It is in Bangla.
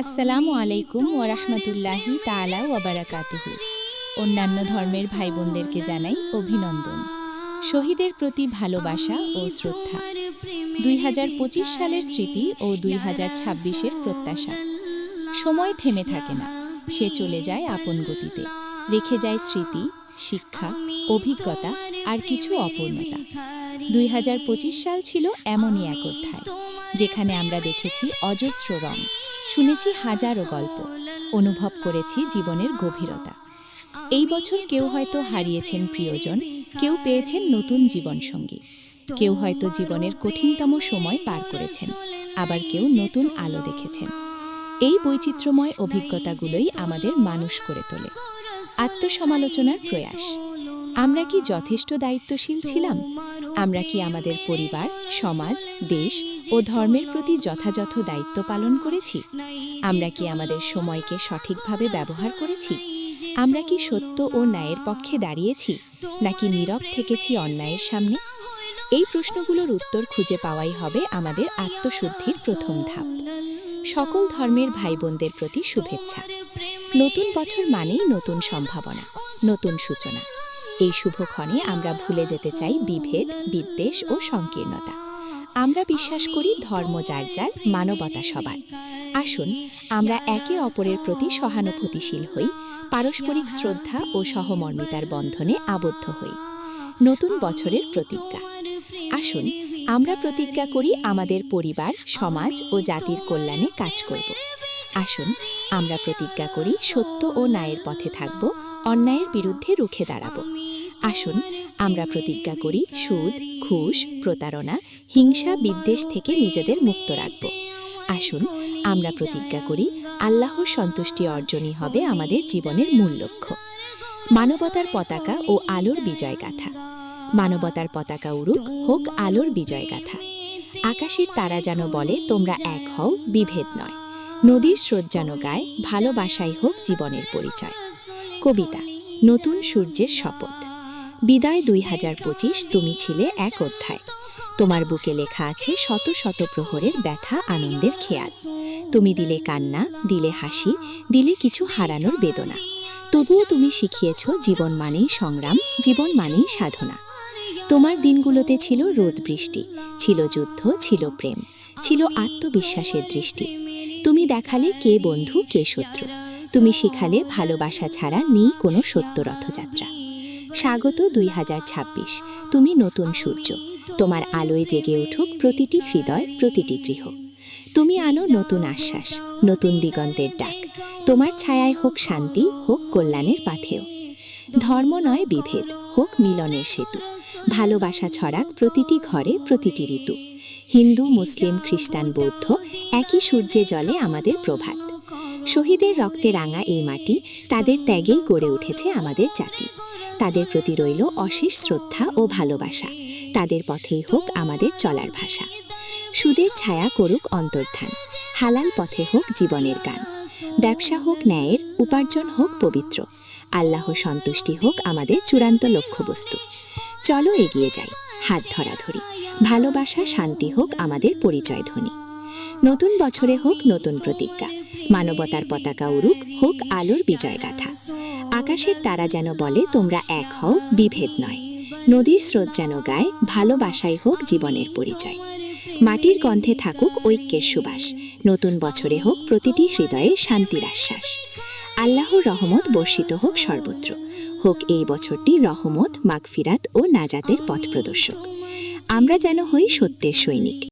আসসালামু আলাইকুম ওরহমতুল্লাহি তালা ওয়াবারাকাতুহু অন্যান্য ধর্মের ভাই বোনদেরকে জানাই অভিনন্দন। শহীদের প্রতি ভালোবাসা ও শ্রদ্ধা। দুই হাজার পঁচিশ সালের স্মৃতি ও দুই হাজার ছাব্বিশের প্রত্যাশা। সময় থেমে থাকে না। সে চলে যায় আপন গতিতে। রেখে যায় স্মৃতি, শিক্ষা, অভিজ্ঞতা আর কিছু অপূর্ণতা। দুই হাজার পঁচিশ সাল ছিল এমনই এক অধ্যায়। যেখানে আমরা দেখেছি অজস্র রং। শুনেছি হাজারো গল্প। অনুভব করেছি জীবনের গভীরতা। এই বছর কেউ হয়তো হারিয়েছেন প্রিয়জন, কেউ পেয়েছেন নতুন জীবনসঙ্গী। কেউ হয়তো জীবনের কঠিনতম সময় পার করেছেন, আবার কেউ নতুন আলো দেখেছেন। এই বৈচিত্র্যময় অভিজ্ঞতাগুলোই আমাদের মানুষ করে তোলে। আত্মসমালোচনার প্রয়াস। আমরা কি যথেষ্ট দায়িত্বশীল ছিলাম? আমরা কি আমাদের পরিবার, সমাজ, দেশ ও ধর্মের প্রতি যথাযথ দায়িত্ব পালন করেছি? আমরা কি আমাদের সময়কে সঠিকভাবে ব্যবহার করেছি? আমরা কি সত্য ও ন্যায়ের পক্ষে দাঁড়িয়েছি, নাকি নীরব থেকেছি অন্যায়ের সামনে? এই প্রশ্নগুলোর উত্তর খুঁজে পাওয়াই হবে আমাদের আত্মশুদ্ধির প্রথম ধাপ। সকল ধর্মের ভাই বোনদের প্রতি শুভেচ্ছা। নতুন বছর মানেই নতুন সম্ভাবনা, নতুন সূচনা। এই শুভক্ষণে আমরা ভুলে যেতে চাই বিভেদ, বিদ্বেষ ও সংকীর্ণতা। আমরা বিশ্বাস করি ধর্ম যার যার, মানবতা সবার। আসুন, আমরা একে অপরের প্রতি সহানুভূতিশীল হই, পারস্পরিক শ্রদ্ধা ও সহমর্মিতার বন্ধনে আবদ্ধ হই। নতুন বছরের প্রতিজ্ঞা। আসুন, আমরা প্রতিজ্ঞা করি আমাদের পরিবার, সমাজ ও জাতির কল্যাণে কাজ করব। আসুন, আমরা প্রতিজ্ঞা করি সত্য ও ন্যায়ের পথে থাকব, অন্যায়ের বিরুদ্ধে রুখে দাঁড়াবো। আসুন, আমরা প্রতিজ্ঞা করি সুদ, ঘুষ, প্রতারণা, হিংসা, বিদ্বেষ থেকে নিজেদের মুক্ত রাখব। আসুন, আমরা প্রতিজ্ঞা করি আল্লাহর সন্তুষ্টি অর্জনই হবে আমাদের জীবনের মূল লক্ষ্য। মানবতার পতাকা ও আলোর বিজয়গাথা। মানবতার পতাকা উড়ুক, হোক আলোর বিজয়গাথা। আকাশের তারা যেন বলে, তোমরা এক হও, বিভেদ নয়। নদীর স্রোত যেন গায়, ভালোবাসাই হোক জীবনের পরিচয়। কবিতা, নতুন সূর্যের শপথ। বিদায় দুই হাজার পঁচিশ, তুমি ছিলে এক অধ্যায়। তোমার বুকে লেখা আছে শত শত প্রহরের ব্যথা, আনন্দের খেয়াল। তুমি দিলে কান্না, দিলে হাসি, দিলে কিছু হারানোর বেদনা। তবুও তুমি শিখিয়েছ জীবন মানেই সংগ্রাম, জীবন মানেই সাধনা। তোমার দিনগুলোতে ছিল রোদ বৃষ্টি, ছিল যুদ্ধ, ছিল প্রেম, ছিল আত্মবিশ্বাসের দৃষ্টি। তুমি দেখালে কে বন্ধু, কে শত্রু। তুমি শিখালে ভালোবাসা ছাড়া নেই কোনো সত্য রথযাত্রা। স্বাগত দুই হাজার ছাব্বিশ। তুমি নতুন সূর্য। তোমার আলোয় জেগে উঠুক প্রতিটি হৃদয়, প্রতিটি গৃহ। তুমি আনো নতুন আশ্বাস, নতুন দিগন্তের ডাক। তোমার ছায়ায় হোক শান্তি, হোক কল্যাণের পাথেও ধর্ম নয় বিভেদ, হোক মিলনের সেতু। ভালোবাসা ছড়াক প্রতিটি ঘরে, প্রতিটি ঋতু। হিন্দু, মুসলিম, খ্রিস্টান, বৌদ্ধ একই সূর্যে জলে আমাদের প্রভাত। শহীদের রক্তে রাঙা এই মাটি তাদের ত্যাগেই গড়ে উঠেছে আমাদের জাতি। তাদের প্রতি রইল অশেষ শ্রদ্ধা ও ভালোবাসা। তাদের পথেই হোক আমাদের চলার ভাষা। সুদের ছায়া করুক অন্তর্ধান। হালাল পথে হোক জীবনের গান। ব্যবসা হোক ন্যায়ের, উপার্জন হোক পবিত্র। আল্লাহ সন্তুষ্টি হোক আমাদের চূড়ান্ত লক্ষ্যবস্তু। চলো এগিয়ে যাই, হাত ধরাধরি। ভালোবাসা, শান্তি হোক আমাদের পরিচয় ধ্বনি নতুন বছরে হোক নতুন প্রতিজ্ঞা। মানবতার পতাকা উড়ুক, হোক আলোর বিজয়গাথা। আকাশের তারা যেন বলে, তোমরা এক হও, বিভেদ নয়। নদীর স্রোত যেন গায়, ভালোবাসাই হোক জীবনের পরিচয়। মাটির গন্ধে থাকুক ঐক্যের সুবাস। নতুন বছরে হোক প্রতিটি হৃদয়ে শান্তির আশ্বাস। আল্লাহর রহমত বর্ষিত হোক সর্বত্র। হোক এই বছরটি রহমত, মাগফিরাত ও নাজাতের পথ প্রদর্শক। আমরা যেন হই সত্যের সৈনিক।